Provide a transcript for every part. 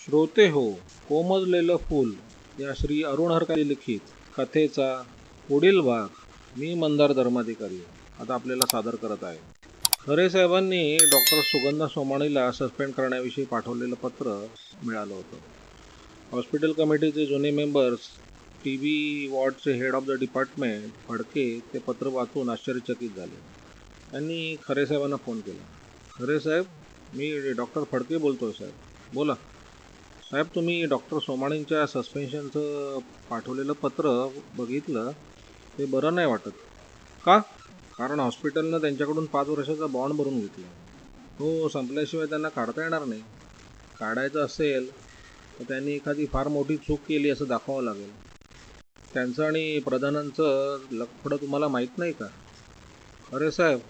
श्रोते हो कोमजलेलं फूल या श्री अरुण हरकारे लिखित कथेचा पुढील भाग मी मंदार धर्माधिकारी. आता आपल्याला सादर करत आहे. खरे साहेबांनी डॉक्टर सुगंधा सोमाणीला सस्पेंड करण्याविषयी पाठवलेलं पत्र मिळालं होतं. हॉस्पिटल कमिटीचे जुने members T V वॉर्डचे head of the department Phadke ते पत्र वाचून आश्चर्यचकित झाले. त्यांनी खरे साहेबांना फोन केला. खरे साहेब मी डॉक्टर फडके बोलतो आहे साहेब. बोला. साहेब तुम्ही डॉक्टर सोमाणींच्या सस्पेन्शनचं पाठवलेलं पत्र बघितलं ते बरं नाही वाटत. का? कारण हॉस्पिटलनं त्यांच्याकडून पाच वर्षाचा बॉन्ड भरून घेतला. हो संपल्याशिवाय त्यांना काढता येणार नाही. काढायचं असेल तर त्यांनी एखादी फार मोठी चूक केली असं दाखवावं लागेल. त्यांचं आणि प्रधानांचं लफडं तुम्हाला माहीत नाही का? अरे साहेब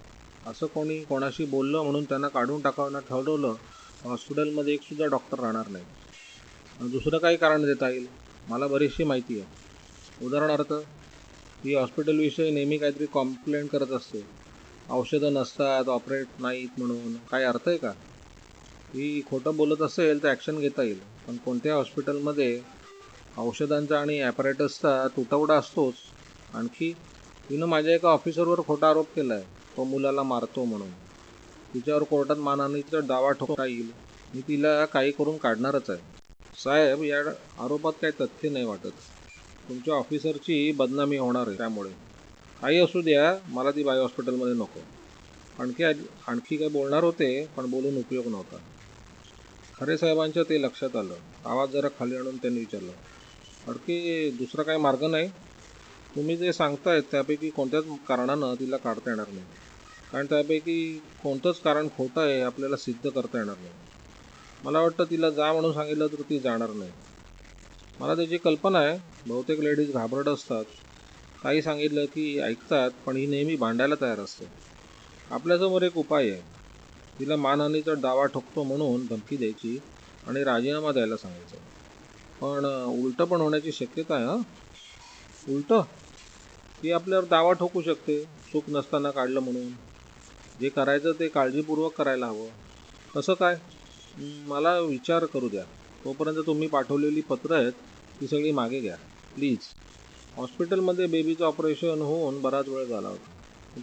असं कोणी कोणाशी बोललं म्हणून त्यांना काढून टाकावं ठरवलं हॉस्पिटलमध्ये एकसुद्धा डॉक्टर राहणार नाही. दुसरं काही कारण देता येईल? मला बरीचशी माहिती आहे. उदाहरणार्थ ही हॉस्पिटलविषयी नेहमी काहीतरी कॉम्प्लेंट करत असते. औषधं नसतात ऑपरेट नाहीत म्हणून. काही अर्थ आहे का? ही खोटं बोलत असेल तर ॲक्शन घेता येईल. पण कोणत्या हॉस्पिटलमध्ये औषधांचा आणि ॲपरेटसचा तुटवडा असतोच. आणखी तिनं माझ्या एका ऑफिसरवर खोटा आरोप केला आहे तो मुलाला मारतो म्हणून. तिच्यावर कोर्टात मानहानीचा दावा ठोकता येईल. मी तिला काही करून काढणारच आहे. साहेब या आरोपात काही तथ्य नाही वाटत. तुमच्या ऑफिसरची बदनामी होणार आहे त्यामुळे. काही असू द्या मला ती बाय हॉस्पिटलमध्ये नको. आणखी आणखी काय बोलणार होते पण बोलून उपयोग नव्हता. खरे साहेबांच्या ते लक्षात आलं. आवाज जरा खाली आणून त्यांनी विचारलं आणखी दुसरा काही मार्ग नाही? तुम्ही जे सांगतायत त्यापैकी कोणत्याच कारणानं तिला काढता येणार नाही. कारण त्यापैकी कोणतंच कारण खोटं आहे आपल्याला सिद्ध करता येणार नाही. मला वाटतं तिला जा म्हणून सांगितलं तर ती जाणार नाही. मला त्याची कल्पना आहे. बहुतेक लेडीज घाबरट असतात. काही सांगितलं की ऐकतात पण ही नेहमी भांडायला तयार असते. आपल्यासमोर एक उपाय आहे. तिला मानहानीचा दावा ठोकतो म्हणून धमकी द्यायची आणि राजीनामा द्यायला सांगायचं. पण उलटं पण होण्याची शक्यता आहे हां? उलटं? ती आपल्यावर दावा ठोकू शकते. चूक नसताना काढलं म्हणून. जे करायचं ते काळजीपूर्वक करायला हवं. कसं काय? मला विचार करू द्या. तोपर्यंत तुम्ही पाठवलेली पत्रं आहेत ती सगळी मागे घ्या. प्लीज हॉस्पिटलमध्ये बेबीचं ऑपरेशन होऊन बराच वेळ झाला होता.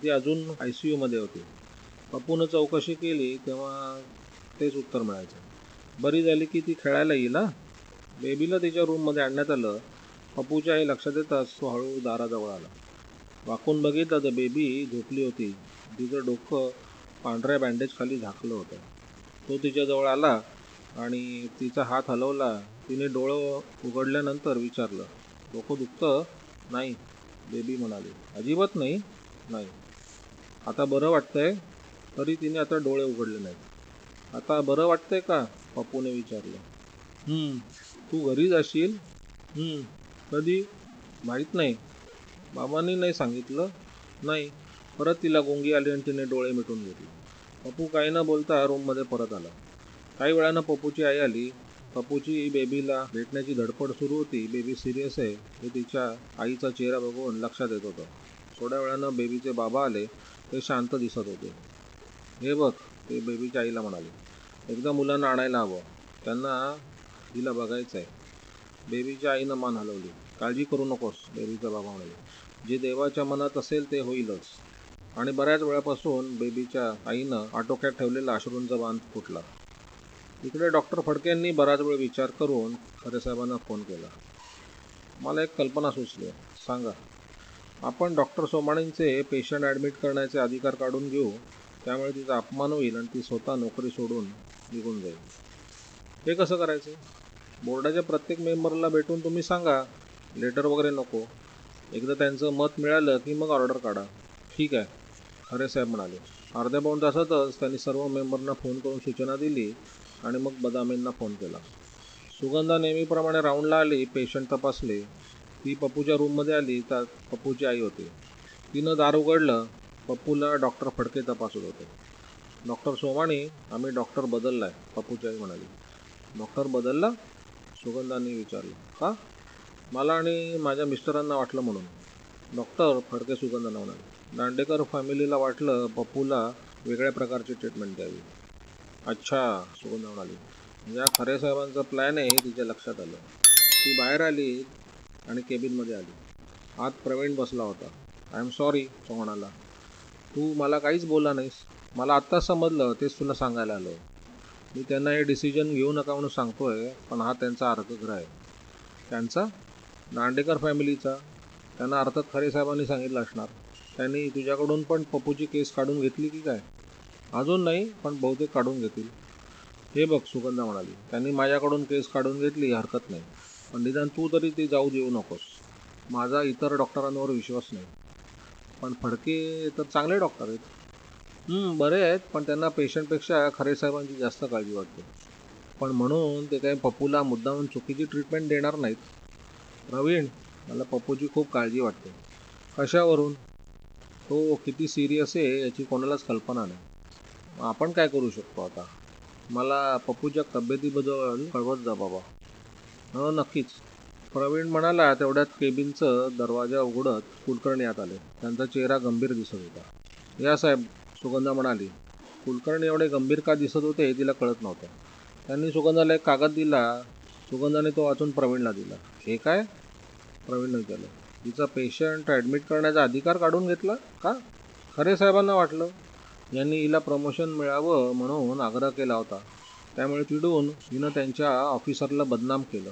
ती अजून आय सी यूमध्ये होती. पप्पूनं चौकशी केली तेव्हा तेच उत्तर मिळायचं. बरी झाली की ती खेळायला येईल ना बेबीला तिच्या रूममध्ये आणण्यात आलं. पप्पूच्या आई लक्षात येताच तो हळू दाराजवळ आला. वाकून बघितलं तर बेबी झोपली होती. तिचं डोकं पांढऱ्या बँडेजखाली झाकलं होतं. तो तिच्याजवळ आला आणि तिचा हात हलवला. तिने डोळं उघडल्यानंतर विचारलं डोकं दुखतं? नाही बेबी म्हणाली. अजिबात नाही. नाही. आता बरं वाटतंय? तरी तिने आता डोळे उघडले नाहीत. आता बरं वाटतंय का? पप्पूने विचारलं. तू घरी जाशील कधी? माहीत नाही. बाबांनी नाही सांगितलं? नाही. परत तिला गुंगी आली आणि तिने डोळे मिटून घेतले. पप्पू काही न बोलता रूममध्ये परत आला. काही वेळानं पप्पूची आई आली. पप्पूची बेबीला भेटण्याची धडपड सुरू होती. बेबी सिरियस आहे. हे तिच्या आईचा चेहरा बघून लक्षात येत होतं. थोड्या वेळानं बेबीचे बाबा आले. ते शांत दिसत होते. हे बघ ते बेबीच्या आईला म्हणाले. एकदा मुलांना आणायला हवं. त्यांना हिला बघायचं आहे बेबीच्या आईनं मान हलवली. काळजी करू नकोस बेबीचा बाबा म्हणाले. जे देवाच्या मनात असेल ते होईलच. आणि बऱ्याच वेळापासून बेबीच्या आईनं आटोक्यात ठेवलेला अश्रूंचा बांध फुटला. इकडे डॉक्टर फडकेंनी बराच वेळ विचार करून खरे साहेबांना फोन केला. मला एक कल्पना सुचली सांगा. आपण डॉक्टर सोमाणींचे पेशंट ॲडमिट करण्याचे अधिकार काढून घेऊ त्यामुळे तिचा अपमान होईल आणि ती स्वतः नोकरी सोडून निघून जाईल. हे कसं करायचं? बोर्डाच्या प्रत्येक मेंबरला भेटून तुम्ही सांगा. लेटर वगैरे नको. एकदा त्यांचं मत मिळालं की मग ऑर्डर काढा. ठीक आहे. खरे साहेब म्हणाले. अर्ध्या पाऊण तासातच त्यांनी सर्व मेंबरना फोन करून सूचना दिली आणि मग बदामींना फोन केला. सुगंधा नेहमीप्रमाणे राऊंडला आली पेशंट तपासले. ती पप्पूच्या रूममध्ये आली त्यात पप्पूची आई होती. तिनं दार उघडलं पप्पूला डॉक्टर फडके तपासत होते. डॉक्टर सोमाणी आम्ही डॉक्टर बदलला आहे पप्पूची आई म्हणाली. डॉक्टर बदलला? सुगंधाने विचारलं. का? मला आणि माझ्या मिस्टरांना वाटलं म्हणून. डॉक्टर फडके सुगंधांना म्हणाले. दांडेकर फॅमिलीला वाटलं पप्पूला वेगळ्या प्रकारची ट्रीटमेंट द्यावी. अच्छा सुगंधा म्हणाली. या खरे साहेबांचा प्लॅन आहे तिच्या लक्षात आलं. ती बाहेर आली आणि केबिनमध्ये आली. आत प्रवीण बसला होता. आय एम सॉरी तो म्हणाला. तू मला काहीच बोलला नाहीस. मला आत्ताच समजलं तेच तुला सांगायला आलो. मी त्यांना हे डिसिजन घेऊ नका म्हणून सांगतोय पण हा त्यांचा अर्थग्रह आहे. त्यांचा? दांडेकर फॅमिलीचा त्यांना अर्थात खरे साहेबांनी सांगितलं असणार. त्यांनी तुझ्याकडून पण पप्पूची केस काढून घेतली की काय? अजून नाही पण बहुतेक काढून घेतील. हे बघ सुगंधा म्हणाली. त्यांनी माझ्याकडून केस काढून घेतली हरकत नाही. पण निदान तू तरी ती जाऊ देऊ नकोस. माझा इतर डॉक्टरांवर विश्वास नाही. पण फडके तर चांगले डॉक्टर आहेत. बरे आहेत पण त्यांना पेशंटपेक्षा खरे साहेबांची जास्त काळजी वाटते. पण म्हणून ते काही पप्पूला मुद्दामून चुकीची ट्रीटमेंट देणार नाहीत. प्रवीण मला पप्पूची खूप काळजी वाटते. कशावरून? तो किती सिरियस आहे याची कोणालाच कल्पना नाही. आपण काय करू शकतो आता? मला पप्पूच्या तब्येतीबद्दल कळवत जा बाबा. हो नक्कीच. प्रवीण म्हणाला तेवढ्यात केबिनचं दरवाजा उघडत कुलकर्णी आत आले. त्यांचा चेहरा गंभीर दिसत होता. या साहेब सुगंधा म्हणाली कुलकर्णी एवढे गंभीर का दिसत होते हे तिला कळत नव्हतं. त्यांनी सुगंधाला एक कागद दिला. सुगंधाने तो वाचून प्रवीणला दिला. हे काय? प्रवीणने विचारलं तिचा पेशंट ॲडमिट करण्याचा अधिकार काढून घेतला का? खरे साहेबांना वाटलं. यांनी हिला प्रमोशन मिळावं म्हणून आग्रह केला होता. त्यामुळे चिडून हिनं त्यांच्या ऑफिसरला बदनाम केलं.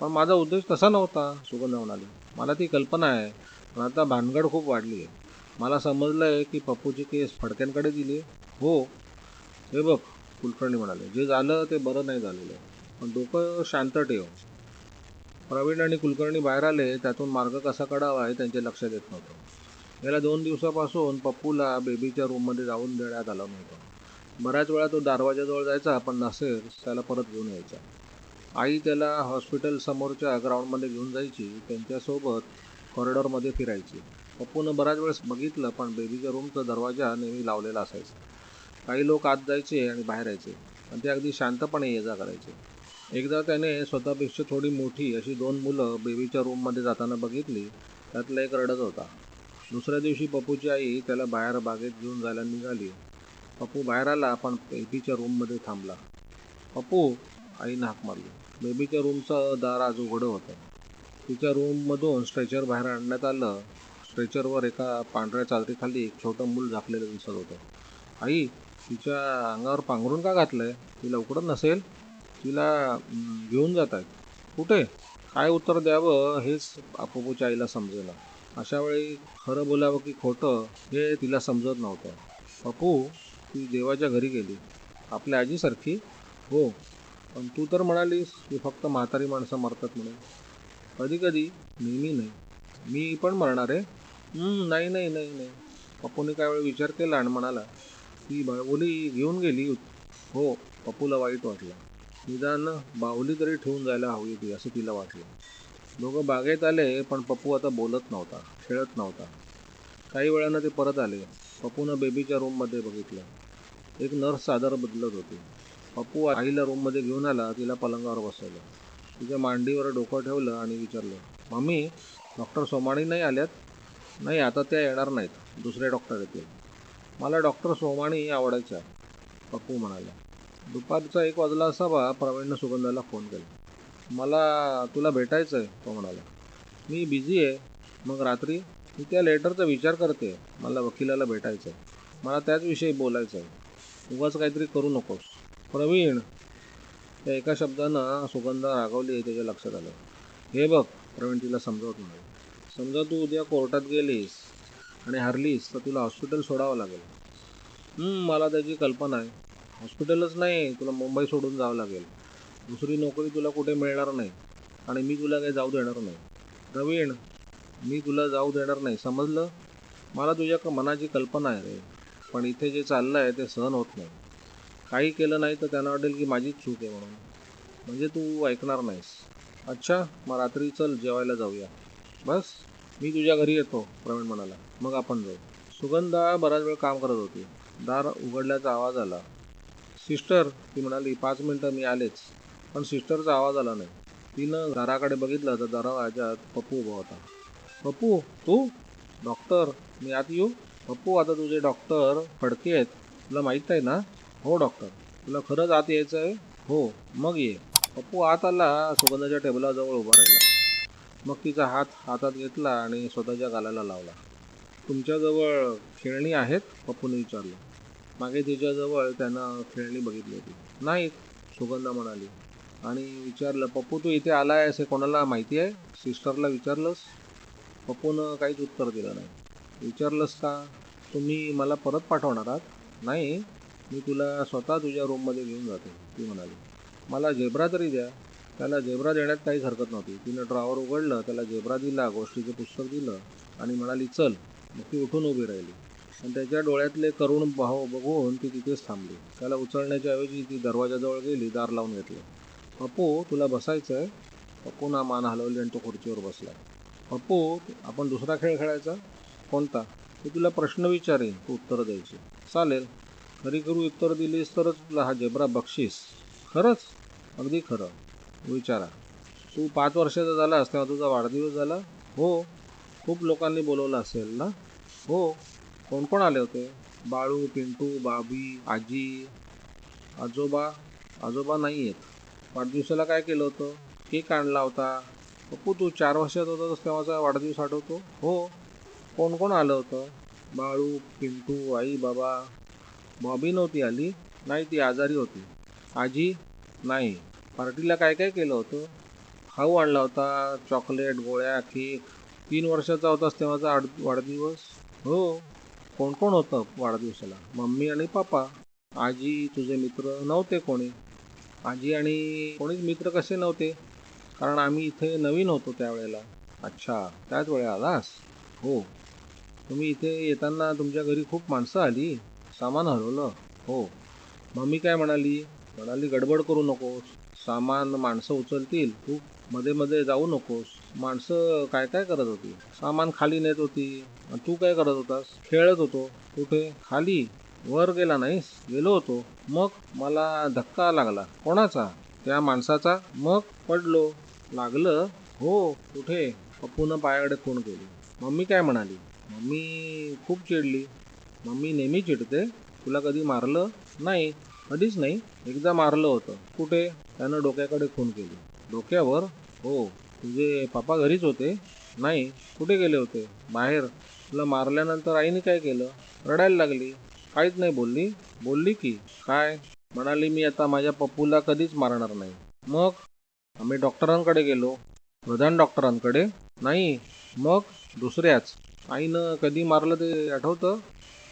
पण माझा उद्देश तसा नव्हता सुगंधा म्हणाली. मला ती कल्पना आहे पण आता भानगड खूप वाढली आहे. मला समजलं आहे की पप्पूची केस फडक्यांकडे दिली हो. हे बघ कुलकर्णी म्हणाले. जे झालं ते बरं नाही झालेलं. पण डोकं शांत ठेव. प्रवीण आणि कुलकर्णी बाहेर आले त्यातून मार्ग कसा काढावा हे त्यांच्या लक्षात येत नव्हतं. गेल्या दोन दिवसापासून पप्पूला बेबीच्या रूममध्ये जाऊन देण्यात आलं नव्हतं. बऱ्याच वेळा तो दरवाजाजवळ जायचा पण नसेल त्याला परत घेऊन यायचा. आई त्याला हॉस्पिटल समोरच्या ग्राउंडमध्ये घेऊन जायची त्यांच्यासोबत कॉरिडॉरमध्ये फिरायची. पप्पूनं बऱ्याच वेळेस बघितलं पण बेबीच्या रूमचा दरवाजा नेहमी लावलेला असायचा. काही लोक आत जायचे आणि बाहेर यायचे आणि ते अगदी शांतपणे ये जा करायचे. एकदा त्याने स्वतःपेक्षा थोडी मोठी अशी दोन मुलं बेबीच्या रूममध्ये जाताना बघितली. त्यातला एक रडत होता. दुसऱ्या दिवशी पप्पूची आई त्याला बाहेर बागेत घेऊन जायला निघाली. पप्पू बाहेर आला पण बेबीच्या रूममध्ये थांबला. पप्पू आईनं हाक मारली. बेबीच्या रूमचं दार आज उघडं होतं. तिच्या रूममधून स्ट्रेचर बाहेर आणण्यात आलं. स्ट्रेचरवर एका पांढऱ्या चादरीखाली एक छोटं मूल झाकलेलं दिसत होतं. आई तिच्या अंगावर पांघरून का घातलं आहे ती लवकरच नसेल? तिला घेऊन जात आहेत कुठे? काय उत्तर द्यावं हेच आपोपूच्या आईला समजेना. अशा वेळी खरं बोलावं की खोटं हे तिला समजत नव्हतं. पप्पू ती देवाच्या घरी गेली. आपल्या आजीसारखी? हो. पण तू तर म्हणालीस की फक्त म्हातारी माणसं मरतात म्हणून. कधी कधी नेहमी नाही. मी पण मरणार आहे. नाही नाही नाही नाही. पप्पूने काय वेळ विचार केला आणि म्हणाला ती बाहुली घेऊन गेली. हो. पप्पूला वाईट वाटलं. निदान बाहुली तरी ठेवून जायला हवी होती असं तिला वाटलं. दोघं बागेत आले पण पप्पू आता बोलत नव्हता खेळत नव्हता. काही वेळानं ते परत आले. पप्पूनं बेबीच्या रूममध्ये बघितलं. एक नर्स चादर बदलत होती. पप्पू आईला रूममध्ये घेऊन आला तिला पलंगावर बसवलं. तिच्या मांडीवर डोकं ठेवलं आणि विचारलं मम्मी डॉक्टर सोमाणी नाही आल्यात? नाही आता त्या येणार नाहीत दुसरे डॉक्टर येतील. मला डॉक्टर सोमाणी आवडायचा पप्पू म्हणाला. दुपारचा एक वाजला असावा प्रवीणनं सुगंधाला फोन केला. मला तुला भेटायचं आहे तो म्हणाला. मी बिझी आहे. मग रात्री मी त्या लेटरचा विचार करते. मला वकिलाला भेटायचं आहे मला त्याचविषयी बोलायचं आहे उगाच काहीतरी करू नकोस. प्रवीण. त्या एका शब्दानं सुगंधा रागवली आहे त्याच्या लक्षात आलं. हे बघ प्रवीण तिला समजावत नाही समजा तू उद्या कोर्टात गेलीस आणि हरलीस तर तुला हॉस्पिटल सोडावं लागेल. मला त्याची कल्पना आहे. हॉस्पिटलच नाही तुला मुंबई सोडून जावं लागेल. दुसरी नोकरी तुला कुठे मिळणार नाही. आणि मी तुला काही जाऊ देणार नाही. प्रवीण मी तुला जाऊ देणार नाही. समजलं? मला तुझ्या क- मनाची कल्पना आहे रे. पण इथे जे चाललं आहे ते सहन होत नाही. काही केलं नाही तर त्यांना वाटेल की माझीच चूक आहे म्हणून. म्हणजे तू ऐकणार नाहीस. अच्छा मग रात्री चल जेवायला जाऊया. बस मी तुझ्या घरी येतो प्रवीण म्हणाला. मग आपण जाऊ. सुगंधा बराच वेळ काम करत होती. दार उघडल्याचा आवाज आला. सिस्टर ती म्हणाली पाच मिनटं मी आलेच. पण सिस्टरचा आवाज आला नाही. तिनं दाराकडे बघितलं तर दरवाजात पप्पू उभा होता. पप्पू तू? डॉक्टर मी आत येऊ. पप्पू आता तुझे डॉक्टर फडके आहेत. तुला माहीत आहे ना? हो डॉक्टर. तुला खरंच आत यायचं आहे? हो मग ये. पप्पू आत आला सुगंधाच्या टेबलाजवळ उभा राहिला. मग तिचा हात हातात घेतला आणि स्वतःच्या गालाला लावला. तुमच्याजवळ खेळणी आहेत? पप्पूने विचारलं. मागे तिच्याजवळ त्यानं खेळणी बघितली होती. नाही सुगंधा म्हणाली. आणि विचारलं पप्पू तू इथे आला आहेस हे कोणाला माहिती आहे? सिस्टरला विचारलंस? पप्पूनं काहीच उत्तर दिलं नाही. विचारलंस का? तुम्ही मला परत पाठवणार आहात? नाही मी तुला स्वतः तुझ्या रूममध्ये घेऊन जाते ती म्हणाली. मला झेब्रा तरी द्या. त्याला झेब्रा देण्यात काहीच हरकत नव्हती. तिनं ड्रॉवर उघडलं त्याला झेब्रा दिला गोष्टीचं पुस्तक दिलं आणि म्हणाली चल. मग ती उठून उभी राहिली. आणि त्याच्या डोळ्यातले करुण भाव बघून ती तिथेच थांबली. त्याला उचलण्याच्या ऐवजी ती दरवाजाजवळ गेली दार लावून घेतलं. पप्पू तुला बसायचं आहे पप्पू ना मान हलवली आणि तो खुर्चीवर बसला. पप्पू आपण दुसरा खेळ खेळायचा? कोणता? मी तुला प्रश्न विचारेन. तू उत्तर द्यायची. चालेल. खरी करू उत्तर दिलीस तरच तुला हा जेब्रा बक्षीस. खरंच? अगदी खरं. विचारा. तू पाच वर्षाचा झालास तेव्हा तुझा वाढदिवस झाला? हो. खूप लोकांनी बोलवलं असेल ना? हो. कोण कोण आले होते? बाळू पिंटू बाबी आजी आजोबा? आजोबा नाही आहेत वाढदिवसाला काय केलं होतं? केक आणला होता. पप्पू तू चार वर्षात होतास तेव्हाचा वाढदिवस आठवतो? हो. कोण कोण आलं होतं? बाळू पिंटू आई बाबा. बॉबी नव्हती आली. नाही ती आजारी होती. आजी? नाही. पार्टीला काय काय केलं होतं? खाऊ आणला होता. चॉकलेट गोळ्या केक. तीन वर्षाचा होतास तेव्हाचा आड वाढदिवस हो. कोण कोण होतं वाढदिवसाला? मम्मी आणि पप्पा? आजी तुझे मित्र नव्हते कोणी? आजी आणि कोणीच मित्र कसे नव्हते? कारण आम्ही इथे नवीन होतो त्यावेळेला. अच्छा त्याच वेळेला आलास? हो. तुम्ही इथे येताना तुमच्या घरी खूप माणसं आली? सामान हरवलं? हो. मम्मी काय म्हणाली? म्हणाली गडबड करू नकोस. सामान माणसं उचलतील. तू मध्ये मध्ये जाऊ नकोस. माणसं काय काय करत होती? सामान खाली नेत होती. तू काय करत होतास? खेळत होतो. कुठे? खाली. वर गेला नाहीस? गेलो होतो. मग मला धक्का लागला. कोणाचा? त्या माणसाचा. मग पडलो. लागलं हो कुठे? पप्पूनं पायाकडे फोन केली. मम्मी काय म्हणाली? मम्मी खूप चिडली. मम्मी नेहमी चिडते. तुला कधी मारलं? नाही. कधीच नाही. एकदा मारलं होतं. कुठे? त्यानं डोक्याकडे खून केली. डोक्यावर? हो. तुझे पप्पा घरीच होते? नाही. कुठे गेले होते? बाहेर. तुला मारल्यानंतर आईने काय केलं? रडायला लागली. काहीच नाही बोलली. बोलली की काय? म्हणाली मी आता माझ्या पप्पूला कधीच मारणार नाही. मग? आम्ही डॉक्टरांकडे गेलो. प्रधान डॉक्टरांकडे? नाही. मग? दुसऱ्याच. आईनं कधी मारलं ते आठवतं?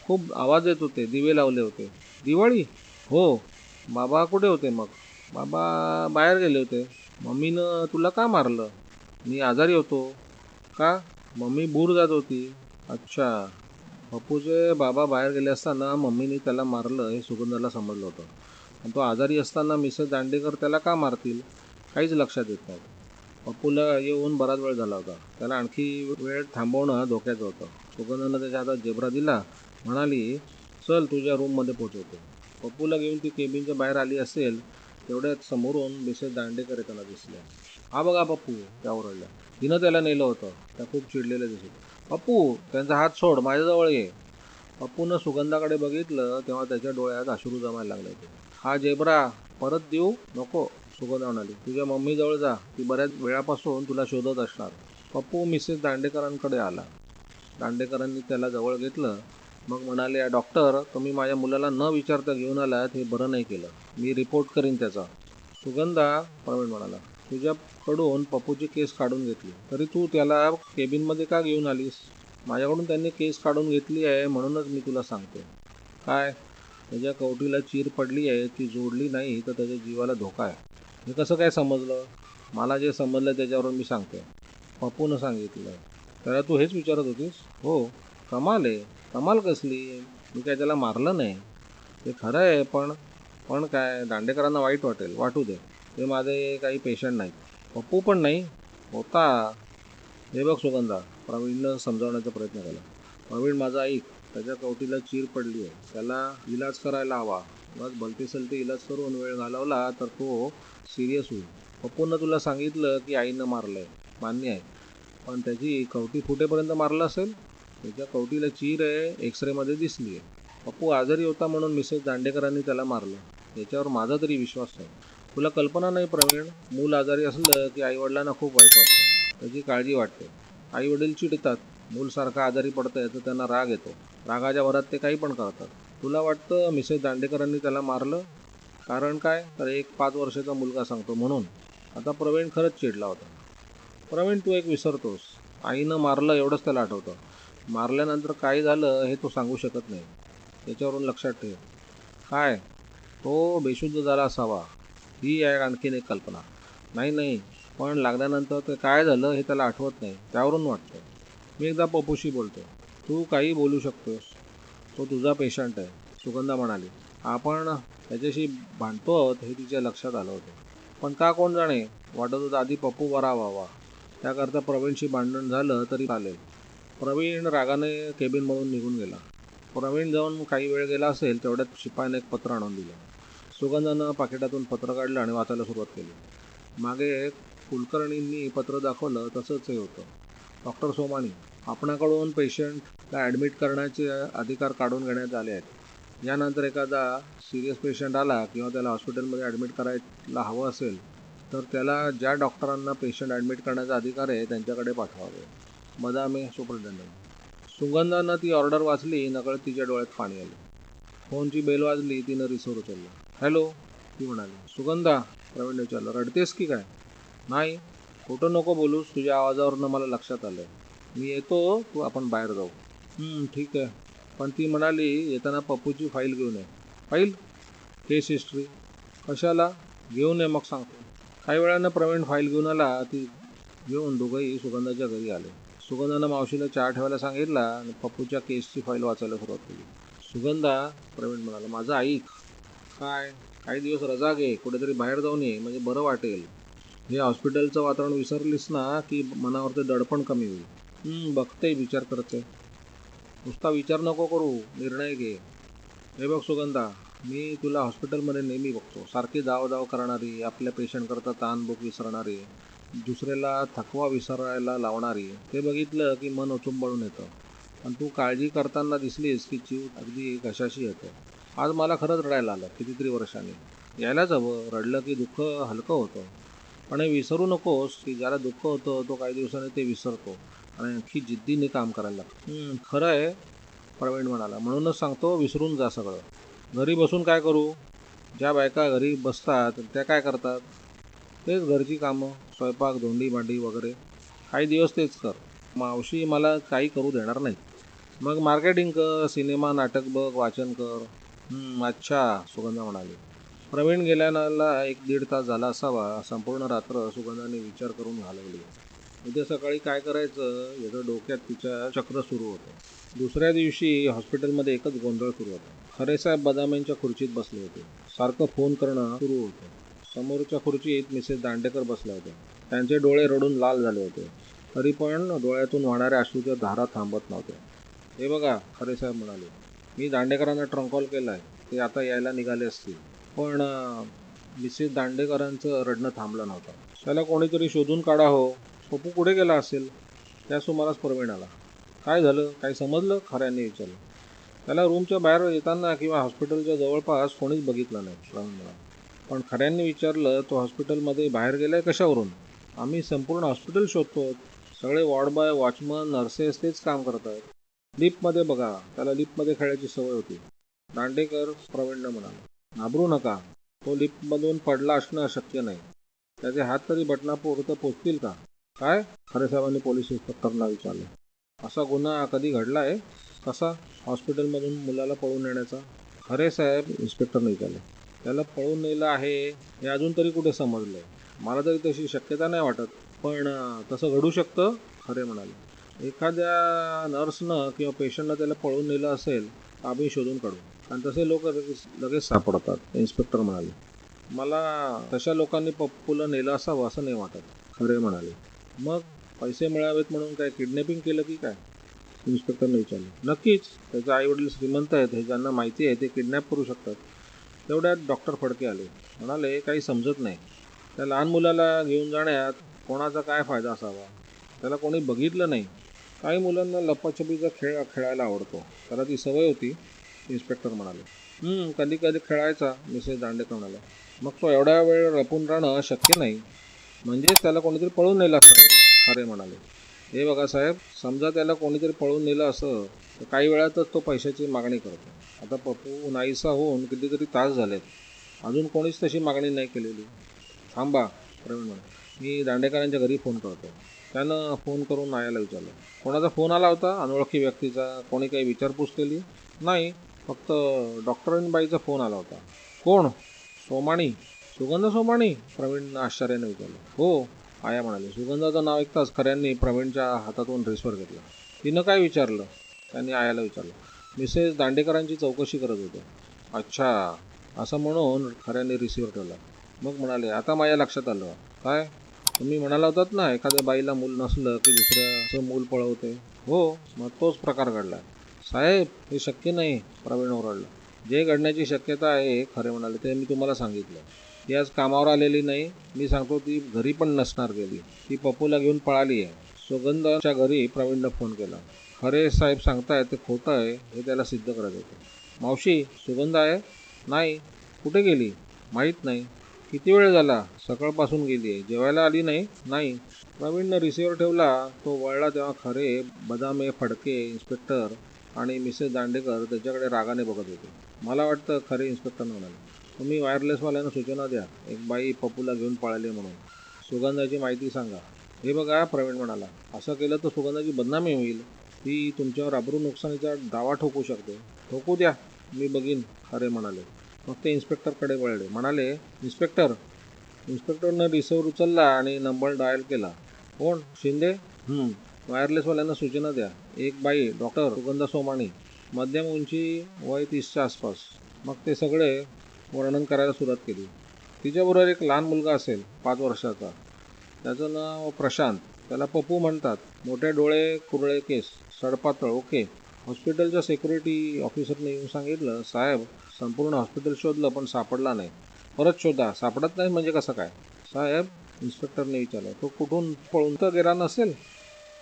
खूप आवाज येत होते. दिवे लावले होते. दिवाळी? हो. बाबा कुठे होते मग? बाबा बाहेर गेले होते. मम्मीनं तुला का मारलं? मी आजारी होतो. का? मम्मी बूर जात होती. अच्छा. पप्पूचे बाबा बाहेर गेले असताना मम्मीने त्याला मारलं हे सुगंधाला समजलं होतं. आणि तो आजारी असताना मिसेस दांडेकर त्याला का मारतील? काहीच लक्षात येत नाही. पप्पूला येऊन बराच वेळ झाला होता. त्याला आणखी वेळ थांबवणं धोक्याचं होतं. सुगंधानं त्याच्या हातात जेबरा दिला. म्हणाली चल तुझ्या रूममध्ये पोचवतो पप्पूला घेऊन ती केबिनच्या बाहेर आली असेल तेवढ्यात समोरून मिसेस दांडेकर येताना दिसल्या हा बघा पप्पू त्या ओरडल्या. तिनं त्याला नेलं होतं. त्या खूप चिडलेल्या दिसत पप्पू त्यांचा हात सोड माझ्याजवळ ये. पप्पूनं सुगंधाकडे बघितलं तेव्हा त्याच्या डोळ्यात अश्रू जमायला लागले होते. हा जेबरा परत देऊ? नको सुगंधा म्हणाली. तुझ्या मम्मीजवळ जा. ती बऱ्याच वेळापासून तुला शोधत असणार. पप्पू मिसेस दांडेकरांकडे आला. दांडेकरांनी त्याला जवळ घेतलं. मग म्हणाले डॉक्टर तुम्ही माझ्या मुलाला न विचारता घेऊन आलात हे बरं नाही केलं. मी रिपोर्ट करीन त्याचा. सुगंधा प्रवीण म्हणाला तुझ्याकडून पप्पूची केस काढून घेतली. तरी तू त्याला केबिनमध्ये का घेऊन आलीस? माझ्याकडून त्यांनी केस काढून घेतली आहे म्हणूनच मी तुला सांगते. काय? त्याच्या कवटीला चीर पडली आहे ती जोडली नाही तर त्याच्या जीवाला धोका आहे. हे कसं काय समजलं? मला जे समजलं त्याच्यावरून मी सांगते. पप्पूनं सांगितलं. त्याला तू हेच विचारत होतीस? हो. कमाल आहे. कमाल कसली मी काय त्याला मारलं नाही. ते खरं आहे पण पण काय दांडेकरांना वाईट वाटेल वाटू दे. ते माझे काही पेशंट नाही पप्पू पण नाही होता. हे बघ सुगंधा प्रवीणनं समजावण्याचा प्रयत्न केला. प्रवीण माझा ऐक त्याच्या कवटीला चीर पडली आहे. त्याला इलाज करायला हवा. बस भलती सलती इलाज करून वेळ घालवला तर तो सिरियस होईल. पप्पूनं तुला सांगितलं की आईनं मारलं आहे मान्य आहे. पण त्याची कवटी फुटेपर्यंत मारलं असेल? त्याच्या कवटीला चीर आहे एक्सरेमध्ये दिसली आहे पप्पू आजारी होता म्हणून मिसेस दांडेकरांनी त्याला मारलं. याच्यावर माझा तरी विश्वास नाही. तुला कल्पना नाही प्रवीण? मूल आजारी असलं की आईवडिलांना खूप वाईट वाटतं. त्याची काळजी वाटते. आईवडील चिडतात. मूलसारखा आजारी आजारी आहे तर त्यांना राग येतो. रागाच्या भरात ते काही पण करतात. तुला वाटतं मिसेस दांडेकरांनी त्याला मारलं? कारण काय? तर एक पाच वर्षाचा मुलगा सांगतो म्हणून. आता प्रवीण खरंच चिडला होता. प्रवीण तू एक विसरतोस. आईनं मारलं एवढंच त्याला आठवतं. मारल्यानंतर काय झालं हे तो सांगू शकत नाही. त्याच्यावरून लक्षात ठेव. काय? तो बेशुद्ध झाला असावा. ही आहे आणखीन एक कल्पना. नाही नाही. पण लागल्यानंतर ते काय झालं हे त्याला आठवत नाही. त्यावरून वाटतं. मी एकदा पप्पूशी बोलतो तू काही बोलू शकतोस. तो तुझा पेशंट आहे सुगंधा म्हणाली. आपण त्याच्याशी भांडतो आहोत हे तिच्या लक्षात आलं होतं. पण का कोण जाणे? वाटत होतं आधी पप्पू बरा व्हावा. त्याकरता प्रवीणशी भांडण झालं तरी चालेल. प्रवीण रागाने केबिनमधून निघून गेला. प्रवीण जाऊन काही वेळ गेला असेल तेवढ्यात शिपायाने एक पत्र आणून दिलं. सुगंधानं पाकिटातून पत्र काढलं आणि वाचायला सुरुवात केली. मागे कुलकर्णींनी पत्र दाखवलं तसंच हे होतं. डॉक्टर सोमानी आपणाकडून पेशंटला ॲडमिट करण्याचे अधिकार काढून घेण्यात आले आहेत. यानंतर एखादा सिरियस पेशंट आला किंवा त्याला हॉस्पिटलमध्ये ॲडमिट करायला हवं असेल तर त्याला ज्या डॉक्टरांना पेशंट ॲडमिट करण्याचा अधिकार आहे त्यांच्याकडे पाठवावे. मदामे सुपरिटेंडंट. सुगंधानं ती ऑर्डर वाचली नकळत तिच्या डोळ्यात पाणी आलं. फोनची बेल वाजली तिनं रिसोर उचललं. हॅलो ती म्हणाली. सुगंधा प्रवीण विचारलं. रडतेस की काय? नाही. खोटं नको बोलूस तुझ्या आवाजावरनं मला लक्षात आलं मी येतो तू आपण बाहेर जाऊ. ठीक आहे. पण ती म्हणाली येताना पप्पूची फाईल घेऊन ये. फाईल? Case history. कशाला? घेऊन ये मग सांगतो. काही वेळानं प्रवीण फाईल घेऊन आला ती घेऊन दोघंही सुगंधाच्या घरी आले. सुगंधानं मावशीला चहा ठेवायला सांगितला आणि पप्पूच्या केसची फाईल वाचायला सुरुवात केली. सुगंधा प्रवीण म्हणाला माझं ऐक. काय? काही दिवस रजा घे. कुठेतरी बाहेर जाऊन ये. म्हणजे बरं वाटेल. हे हॉस्पिटलचं वातावरण विसरलीस ना की मनावरचं दडपण कमी होईल. बघते. विचार करते. नुसता विचार नको करू. निर्णय घे. हे बघ सुगंधा. मी तुला हॉस्पिटलमध्ये नेहमी बघतो. सारखी जाव जाव करणारी आपल्या पेशंटकरता ताणबुक विसरणारी. दुसऱ्याला थकवा विसरायला लावणारी ते बघितलं की मन उचंबळून येतं. पण तू काळजी करताना दिसलीस की जीव अगदी कशाशी येतो. आज मला खरंच रडायला आलं कितीतरी वर्षांनी. यायलाच हवं रडलं की दुःख हलकं होतं. पण हे विसरू नकोस की ज्याला दुःख होतं तो काही दिवसांनी ते विसरतो. आणि आणखी जिद्दीने काम करायला लागतो. खरं आहे प्रवीण म्हणाला. म्हणूनच सांगतो विसरून जा सगळं. घरी बसून काय करू? ज्या बायका घरी बसतात त्या काय करतात? तेच घरची कामं स्वयंपाक धोंडी भांडी वगैरे. काही दिवस तेच कर. मावशी मला काही करू देणार नाही. मग मार्केटिंग कर सिनेमा नाटक बघ वाचन कर. अच्छा सुगंधा म्हणाली. प्रवीण गेल्यानाला एक दीड तास झाला असावा. संपूर्ण रात्र सुगंधाने विचार करून घालवली. उद्या सकाळी काय करायचं याचं डोक्यात तिच्या चक्र सुरू होतं. दुसऱ्या दिवशी हॉस्पिटलमध्ये एकच गोंधळ सुरू होता. खरेसाहेब बदामेंच्या खुर्चीत बसले होते. सारखं फोन करणं सुरू होतं. समोरच्या खुर्चीत मिसेस दांडेकर बसल्या होत्या. त्यांचे डोळे रडून लाल झाले होते. तरी पण डोळ्यातून वाहणाऱ्या अश्रूच्या धारा थांबत नव्हत्या. हे बघा खरे साहेब म्हणाले मी दांडेकरांना ट्रंक कॉल केला आहे ते आता यायला निघाले असतील. पण मिसेस दांडेकरांचं रडणं थांबलं नव्हतं. त्याला कोणीतरी शोधून काढा हो. पप्पू कुठे गेला असेल? त्या सुमारास प्रवीण आला. काय झालं? काही समजलं? खऱ्याने विचारलं. त्याला रूमच्या बाहेर येताना किंवा हॉस्पिटलच्या जवळपास कोणीच बघितलं नाही प्रवीण म्हणाला. पण खऱ्यांनी विचारलं तो हॉस्पिटलमध्ये बाहेर गेलाय कशावरून? आम्ही संपूर्ण हॉस्पिटल शोधतो सगळे वॉर्ड बॉय वॉचमन नर्सेस तेच काम करत आहेत लिफ्टमध्ये बघा त्याला लिफ्टमध्ये खेळायची सवय होती. दांडेकर प्रवीणनं म्हणाला घाबरू नका. तो लिफ्टमधून पडला असणं शक्य नाही. त्याचे हात तरी बटनापुरतं पोचतील का? काय? खरे साहेबांनी पोलीस इन्स्पेक्टरला विचारलं. असा गुन्हा कधी घडला आहे कसा? हॉस्पिटलमधून मुलाला पळून नेण्याचा? खरे साहेब इन्स्पेक्टरने विचारले. त्याला पळून नेलं आहे हे अजून तरी कुठे समजलं मला तरी तशी शक्यता नाही वाटत. पण तसं घडू शकतं खरे म्हणाले. एखाद्या नर्सनं किंवा पेशंटनं त्याला पळून नेलं असेल तर आम्ही शोधून काढू. आणि तसे लोक लगेच लगेच सापडतात इन्स्पेक्टर म्हणाले. मला तशा लोकांनी पप्पूला नेलं असावं असं नाही वाटत खरे म्हणाले. मग पैसे मिळावेत म्हणून काय किडनॅपिंग केलं की काय? इन्स्पेक्टरने विचारलं. नक्कीच त्याचे आईवडील श्रीमंत आहेत हे ज्यांना माहिती आहे ते किडनॅप करू शकतात. तेवढ्यात डॉक्टर फडके आले. म्हणाले काही समजत नाही. त्या लहान मुलाला घेऊन जाण्यात कोणाचा काय फायदा असावा? त्याला कोणी बघितलं नाही. काही मुलांना लपाछपीचा खेळ खेळायला आवडतो. त्याला ती सवय होती इन्स्पेक्टर म्हणाले. कधी कधी खेळायचा मिसेस दांडेकर म्हणाला. मग तो एवढ्या वेळ लपून राहणं शक्य नाही. म्हणजेच त्याला कोणीतरी पळून नेलं असावं खरे म्हणाले. हे बघा साहेब समजा त्याला कोणीतरी पळून नेलं असं तर काही वेळातच तो पैशाची मागणी करतो. आता पप्पू नाहीसा होऊन कितीतरी तास झालेत. अजून कोणीच तशी मागणी नाही केलेली. थांबा प्रवीण म्हणा. मी दांडेकरांच्या घरी फोन करतो. त्यानं फोन करून नायाला विचारलं. कोणाचा फोन आला होता? अनोळखी व्यक्तीचा? कोणी काही विचारपूस केली? नाही. फक्त डॉक्टरांबाईचा फोन आला होता. कोण? सोमाणी. सुगंध सोमाणी? प्रवीण आश्चर्याने विचारलं. हो आया म्हणाले. सुगंधाचं नाव ऐकताच खऱ्यांनी प्रवीणच्या हातातून रिसिव्हर घेतला. तिनं काय विचारलं? त्यांनी आयाला विचारलं. मिसेस दांडेकरांची चौकशी करत होतो. अच्छा असं म्हणून खऱ्याने रिसिव्हर ठेवला. मग म्हणाले आता माझ्या लक्षात आलं. काय? तुम्ही म्हणाला होतात ना एखाद्या बाईला मूल नसलं की दुसऱ्याचं मूल पळवते. हो मग तोच प्रकार घडला. साहेब हे शक्य नाही प्रवीण ओरडलं. जे घडण्याची शक्यता आहे खरे म्हणाले ते मी तुम्हाला सांगितलं. ती आज कामावर आलेली नाही मी सांगतो ती घरी पण नसणार गेली. ती पप्पूला घेऊन पळाली आहे. सुगंधाच्या घरी प्रवीणनं फोन केला. खरे साहेब सांगताय ते खोटं आहे हे त्याला सिद्ध करत होतं. मावशी सुगंध आहे? नाही. कुठे गेली? माहीत नाही. किती वेळ झाला? सकाळपासून गेली आहे. जेवायला आली नाही? नाही. प्रवीणनं रिसिव्हर ठेवला. तो वळला तेव्हा खरे बदामे फडके इन्स्पेक्टर आणि मिसेस दांडेकर त्याच्याकडे रागाने बघत होते. मला वाटतं खरे इन्स्पेक्टर म्हणाले. तुम्ही वायरलेसवाल्यांना सूचना द्या. एक बाई पप्पूला घेऊन पळाली म्हणून. सुगंधाची माहिती सांगा. हे बघा प्रवीण म्हणाला. असं केलं तर सुगंधाची बदनामी होईल. ती तुमच्यावर अब्रू नुकसानीचा दावा ठोकू शकते. ठोकू द्या. मी बघीन. खरे म्हणाले. मग ते इन्स्पेक्टरकडे वळले. म्हणाले इन्स्पेक्टर इन्स्पेक्टरनं रिसिव्हर उचलला आणि नंबर डायल केला. कोण? शिंदे? वायरलेसवाल्यांना सूचना द्या. एक बाई डॉक्टर सुगंधा सोमाणी. मध्यम उंची वय तीसच्या आसपास. मग ते सगळे वर्णन करायला सुरुवात केली. तिच्याबरोबर एक लहान मुलगा असेल पाच वर्षाचा. त्याचं नाव प्रशांत. त्याला पप्पू म्हणतात. मोठे डोळे कुरळे केस सडपातळ ओके. हॉस्पिटलच्या सिक्युरिटी ऑफिसरने येऊन सांगितलं साहेब संपूर्ण हॉस्पिटल शोधलं पण सापडला नाही. परत शोधा. सापडत नाही म्हणजे कसं काय? साहेब इन्स्पेक्टरने विचारलं तो कुठून पळून तर गेला नसेल?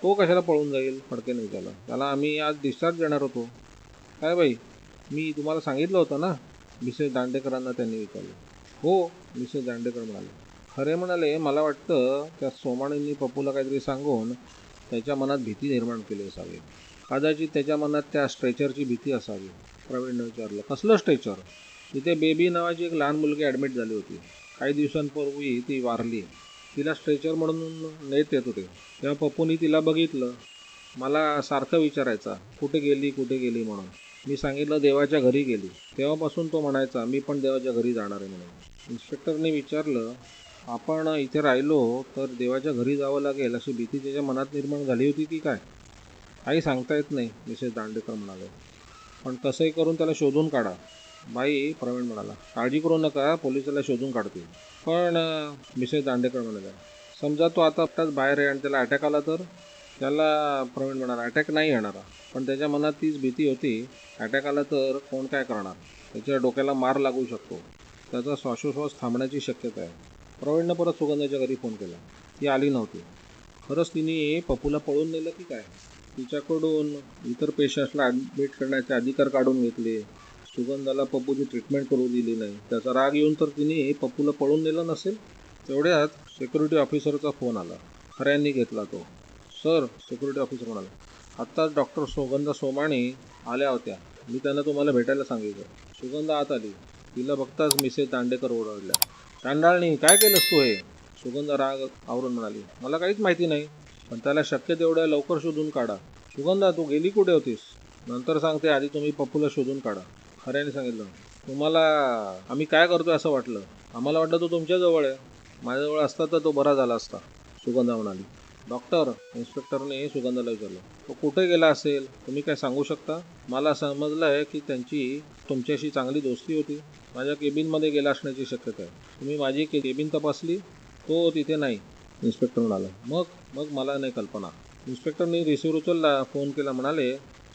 तो कशाला पळून जाईल? फडकेने विचारलं. त्याला आम्ही आज डिस्चार्ज देणार होतो. काय बाई? मी तुम्हाला सांगितलं होतं ना? मिसेस दांडेकरांना त्यांनी विचारलं. हो मिसेस दांडेकर म्हणाले. खरे म्हणाले मला वाटतं त्या सोमाणींनी पप्पूला काहीतरी सांगून त्याच्या मनात भीती निर्माण केली असावी. कदाचित त्याच्या मनात त्या स्ट्रेचरची भीती असावी. प्रवीणनं विचारलं कसलं स्ट्रेचर? तिथे बेबी नावाची एक लहान मुलगी ॲडमिट झाली होती. काही दिवसांपूर्वी ती वारली. तिला स्ट्रेचर म्हणून नेत येत होते. तेव्हा पप्पूनी तिला बघितलं. मला सारखं विचारायचा कुठे गेली कुठे गेली म्हणून. मी सांगितलं देवाच्या घरी गेली. तेव्हापासून तो म्हणायचा मी पण देवाच्या घरी जाणार आहे म्हणून. इन्स्पेक्टरने विचारलं आपण इथे राहिलो तर देवाच्या घरी जावं लागेल अशी भीती त्याच्या मनात निर्माण झाली होती की काय? काही सांगता येत नाही मिसेस दांडेकर म्हणाले. पण कसंही करून त्याला शोधून काढा. बाई प्रवीण म्हणाला काळजी करू नका पोलीस त्याला शोधून काढतील. पण मिसेस दांडेकर म्हणाल्या समजा तो आता आत्ताच बाहेर आहे आणि त्याला अटॅक आला तर? त्याला प्रवीण म्हणाला अटॅक नाही येणार. पण त्याच्या मनात तीच भीती होती अटॅक आला तर कोण काय करणार? त्याच्या डोक्याला मार लागू शकतो. त्याचा श्वासोश्वास थांबण्याची शक्यता आहे. प्रवीणनं परत सुगंधाच्या घरी फोन केला. ती आली नव्हती. खरंच तिने पप्पूला पळून नेलं की काय? तिच्याकडून इतर पेशंट्सला ॲडमिट करण्याचे अधिकार काढून घेतले. सुगंधाला पप्पूची ट्रीटमेंट करू दिली नाही. त्याचा राग येऊन तर तिने पप्पूला पळून नेलं नसेल? तेवढ्यात सिक्युरिटी ऑफिसरचा फोन आला. खऱ्यांनी घेतला तो. सर सिक्युरिटी ऑफिसर म्हणाला आत्ताच डॉक्टर सुगंधा सोमाणी आल्या होत्या. मी त्यांना तुम्हाला भेटायला सांगितलं. सुगंधा आत आली. तिला बघताच मिसेस दांडेकर ओरडल्या. चांडाळणी काय केलंस तू हे? सुगंध राग आवरून म्हणाली. मला काहीच माहिती नाही पण त्याला शक्य तेवढ्या लवकर शोधून काढा. सुगंधा तू गेली कुठे होतीस? नंतर सांगते आधी तुम्ही पप्पूला शोधून काढा. खऱ्याने सांगितलं. तुम्हाला आम्ही काय करतोय असं वाटलं? आम्हाला वाटलं तो तुमच्याजवळ आहे. माझ्याजवळ असता तर तो बरा झाला असता सुगंधा म्हणाली. डॉक्टर इन्स्पेक्टरने सुगंधाला विचारलं. तो कुठे गेला असेल? तुम्ही काय सांगू शकता? मला समजलं आहे की त्यांची तुमच्याशी चांगली दोस्ती होती. माझ्या केबिनमध्ये गेला असण्याची शक्यता आहे. तुम्ही माझी के केबिन तपासली तो तिथे नाही इन्स्पेक्टर म्हणाला. मग? मग मला नाही कल्पना. इन्स्पेक्टरनी रिसिव्हर उचलला फोन केला म्हणाले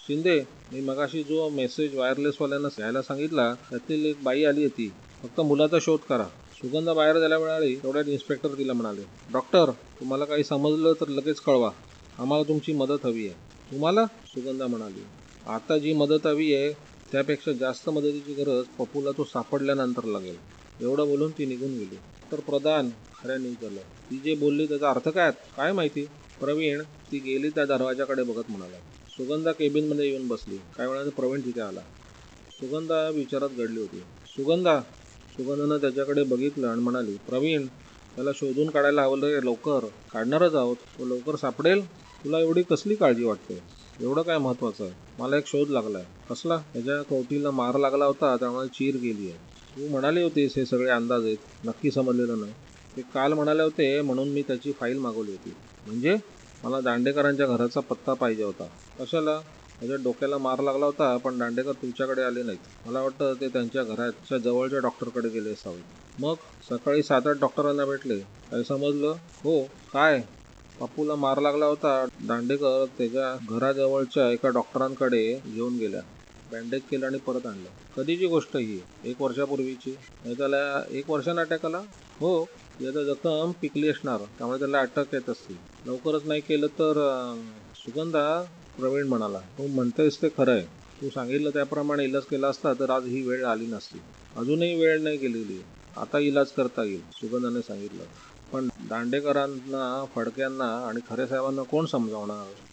शिंदे मी मगाशी जो मेसेज वायरलेसवाल्यांना घ्यायला सांगितला त्यातील एक बाई आली होती. फक्त मुलाचा शोध करा. सुगंधा बाहेर जायला मिळाली तेवढ्यात इन्स्पेक्टर तिला म्हणाले डॉक्टर तुम्हाला काही समजलं तर लगेच कळवा. आम्हाला तुमची मदत हवी आहे. तुम्हाला? सुगंधा म्हणाली. आता जी मदत हवी आहे त्यापेक्षा जास्त मदतीची गरज पप्पूला तो सापडल्यानंतर लागेल. एवढं बोलून ती निघून गेली. तर प्रधान खऱ्याने झालं. ती जे बोलली त्याचा अर्थ काय काय माहिती? प्रवीण ती गेली त्या दरवाजाकडे बघत म्हणाला. सुगंधा केबिनमध्ये येऊन बसली. काय वेळाने प्रवीण तिथे आला. सुगंधा विचारात घडली होती. सुगंधा! सुगंधानं त्याच्याकडे बघितलं आणि म्हणाली प्रवीण त्याला शोधून काढायला हवं लवकर. काढणारच आहोत. तो लवकर सापडेल. तुला एवढी कसली काळजी वाटते? एवढं काय महत्वाचं? आहे मला एक शोध लागला आहे कसला? त्याच्या कवटीला मार लागला होता त्यामुळे चीर गेली आहे तू म्हणाली होतीस हे सगळे अंदाज. आहेत नक्की समजलेलं नाही. ते काल म्हणाले होते म्हणून मी त्याची फाईल मागवली होती. म्हणजे? मला दांडेकरांच्या घराचा पत्ता पाहिजे होता. कशाला? त्याच्या डोक्याला मार लागला होता पण दांडेकर तुमच्याकडे आले नाहीत. मला वाटतं ते त्यांच्या घराच्या जवळच्या डॉक्टरकडे गेले असावे. मग? सकाळी सात आठ डॉक्टरांना भेटले. काय समजलं? हो. काय? पप्पूला मार लागला होता. दांडेकर त्याच्या घराजवळच्या एका डॉक्टरांकडे घेऊन गेल्या. बँडेज केलं आणि परत आणलं. कधीची गोष्ट ही? एक वर्षापूर्वीची. नाही त्याला एक वर्षानं अटॅक आला हो. याचा जखम पिकली असणार. त्यामुळे त्याला अटक येत असतील लवकरच नाही केलं तर सुगंधा प्रवीण म्हणाला. तू म्हणतेस ते खरं आहे तू सांगितलं त्याप्रमाणे इलाज केला असता तर आज ही वेळ आली नसती. अजूनही वेळ नाही गेलेली. आता इलाज करता येईल सुगंधाने सांगितलं. पण दांडेकरांना फडक्यांना आणि खरे साहेबांना कोण समजावणार?